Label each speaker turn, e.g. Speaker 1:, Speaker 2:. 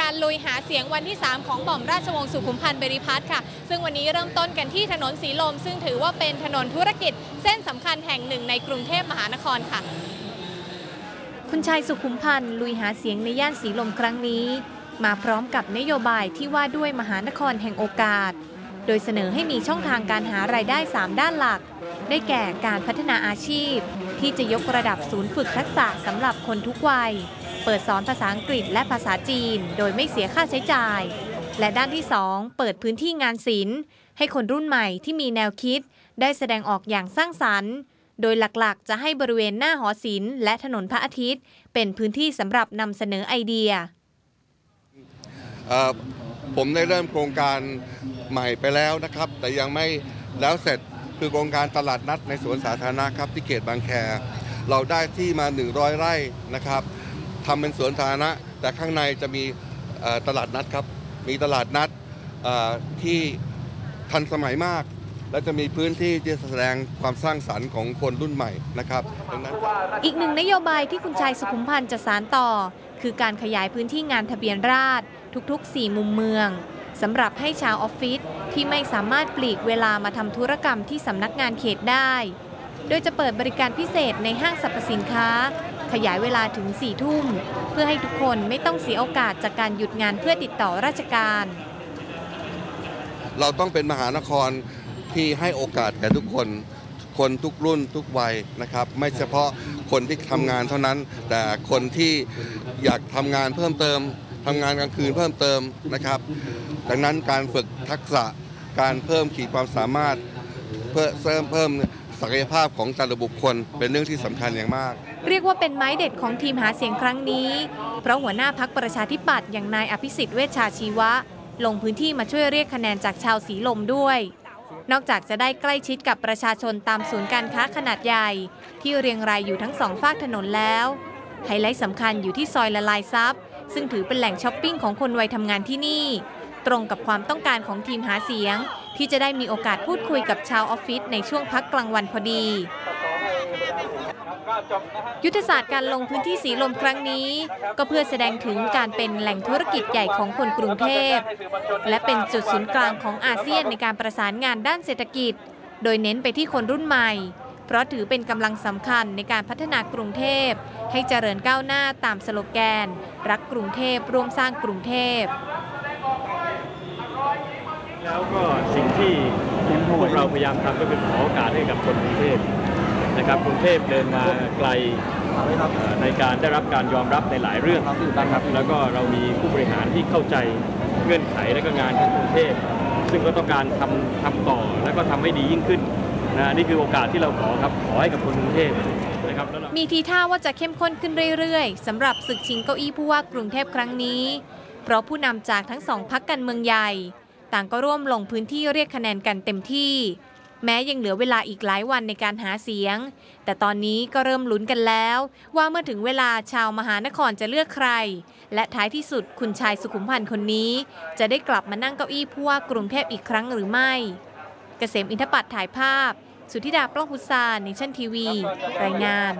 Speaker 1: การลุยหาเสียงวันที่ 3 ของหม่อมราชวงศ์สุขุมพันธ์บริพัตรค่ะ ซึ่งวันนี้เริ่มต้นกันที่ถนนสีลม ซึ่งถือว่าเป็นถนนธุรกิจเส้นสำคัญแห่งหนึ่งในกรุงเทพมหานครค่ะ
Speaker 2: คุณชายสุขุมพันธ์ลุยหาเสียงในย่านสีลมครั้งนี้ มาพร้อมกับนโยบายที่ว่าด้วยมหานครแห่งโอกาส โดยเสนอให้มีช่องทางการหารายได้ 3 ด้านหลัก ได้แก่การพัฒนาอาชีพ ที่จะยกระดับศูนย์ฝึกทักษะสำหรับคนทุกวัย เปิดสอนภาษาอังกฤษและภาษาจีน โดยไม่เสียค่าใช้จ่าย และด้านที่ 2 เปิดพื้นที่งานศิลป์ ให้คนรุ่นใหม่ที่มีแนวคิด ได้แสดงออกอย่างสร้างสรรค์ โดยหลักๆ จะให้บริเวณหน้าหอศิลป์และถนนพระอาทิตย์ เป็นพื้นที่สำหรับนำเสนอไอเดีย
Speaker 3: ผมได้เริ่มโครงการใหม่ไปแล้วนะครับ แต่ยังไม่แล้วเสร็จคือโครงการตลาดนัดในสวนสาธารณะครับที่เขตบางแค เราได้ที่มา 100 ไร่นะครับ ทำเป็นสวนสาธารณะ แต่ข้างในจะมีตลาดนัดครับ มีตลาดนัดที่ทันสมัยมาก และจะมีพื้นที่ที่แสดงความสร้างสรรค์ของคนรุ่นใหม่นะครับดังนั้น
Speaker 2: อีกหนึ่งนโยบายที่คุณชายสุขุมพันธ์จะสานต่อ คือการขยายพื้นที่งานทะเบียนราษฎรทุกๆ 4 มุมเมืองสำหรับให้ชาวออฟฟิศที่ไม่สามารถปลีกเวลามาทำธุรกรรมที่สำนักงานเขตได้ โดยจะเปิดบริการพิเศษในห้างสรรพสินค้า ขยายเวลาถึง 4 ทุ่ม เพื่อให้ทุกคนไม่ต้องเสียโอกาสจากการหยุดงานเพื่อติดต่อราชการ
Speaker 3: เราต้องเป็นมหานครที่ให้โอกาสแก่ทุกคน คนทุกรุ่นทุกวัยนะครับ ไม่เฉพาะคนที่ทำงานเท่านั้น แต่คนที่อยากทำงานเพิ่มเติมทำงานกลางคืนเพิ่มเติมนะครับ ดังนั้นการฝึกทักษะการเพิ่มขีดความสามารถเพื่อเสริมเพิ่ม ศักยภาพของแต่ละบุคคลเป็นเรื่องที่สำคัญอย่างมาก
Speaker 2: เรียกว่าเป็นไม้เด็ดของทีมหาเสียงครั้งนี้ เพราะหัวหน้าพักประชาธิปัตย์อย่างนายอภิสิทธิ์เวชชาชีวะ ลงพื้นที่มาช่วยเรียกคะแนนจากชาวสีลมด้วย นอกจากจะได้ใกล้ชิดกับประชาชนตามศูนย์การค้าขนาดใหญ่ ที่เรียงรายอยู่ทั้งสองฝากถนนแล้วไฮไลท์สำคัญอยู่ที่ซอยละลายซับซึ่งถือเป็นแหล่งช้อปปิ้งของคนวัยทำงานที่นี่ ตรงกับความต้องการของทีมหาเสียง ที่จะได้มีโอกาสพูดคุยกับชาวออฟฟิศในช่วงพักกลางวันพอดียุทธศาสตร์การลงพื้นที่สีลมครั้งนี้ ก็เพื่อแสดงถึงการเป็นแหล่งธุรกิจใหญ่ของคนกรุงเทพ และเป็นจุดศูนย์กลางของอาเซียนในการประสานงานด้านเศรษฐกิจ โดยเน้นไปที่คนรุ่นใหม่ เพราะถือเป็นกำลังสำคัญในการพัฒนากรุงเทพ ให้เจริญก้าวหน้าตามสโลแกน รักกรุงเทพร่วมสร้างกรุงเทพ
Speaker 4: แล้วก็สิ่งที่พวกเราพยายามทำก็คือขอโอกาสให้กับคนกรุงเทพนะครับกรุงเทพเดินมาไกลในการได้รับการยอมรับในหลายเรื่องนะครับแล้วก็เรามีผู้บริหารที่เข้าใจเงื่อนไขและก็งานของกรุงเทพซึ่งก็ต้องการทำทำต่อแล้วก็ทำให้ดียิ่งขึ้นนะนี่คือโอกาสที่เราขอครับขอให้กับคนกรุงเทพนะครับ
Speaker 2: มีทีท่าว่าจะเข้มข้นขึ้นเรื่อยๆสำหรับศึกชิงเก้าอี้ผู้ว่ากรุงเทพครั้งนี้ เพราะผู้นำจากทั้งสองพักการเมืองใหญ่ ต่างก็ร่วมลงพื้นที่เรียกคะแนนกันเต็มที่ แม้ยังเหลือเวลาอีกหลายวันในการหาเสียง แต่ตอนนี้ก็เริ่มลุ้นกันแล้ว ว่าเมื่อถึงเวลาชาวมหานครจะเลือกใคร และท้ายที่สุดคุณชายสุขุมพันธ์คนนี้ จะได้กลับมานั่งเก้าอี้ผู้ว่ากรุงเทพอีกครั้งหรือไม่ เกษมอินทปัตย์ถ่ายภาพ สุธิดาปล้องพุทธาเนชั่นทีวี รายงาน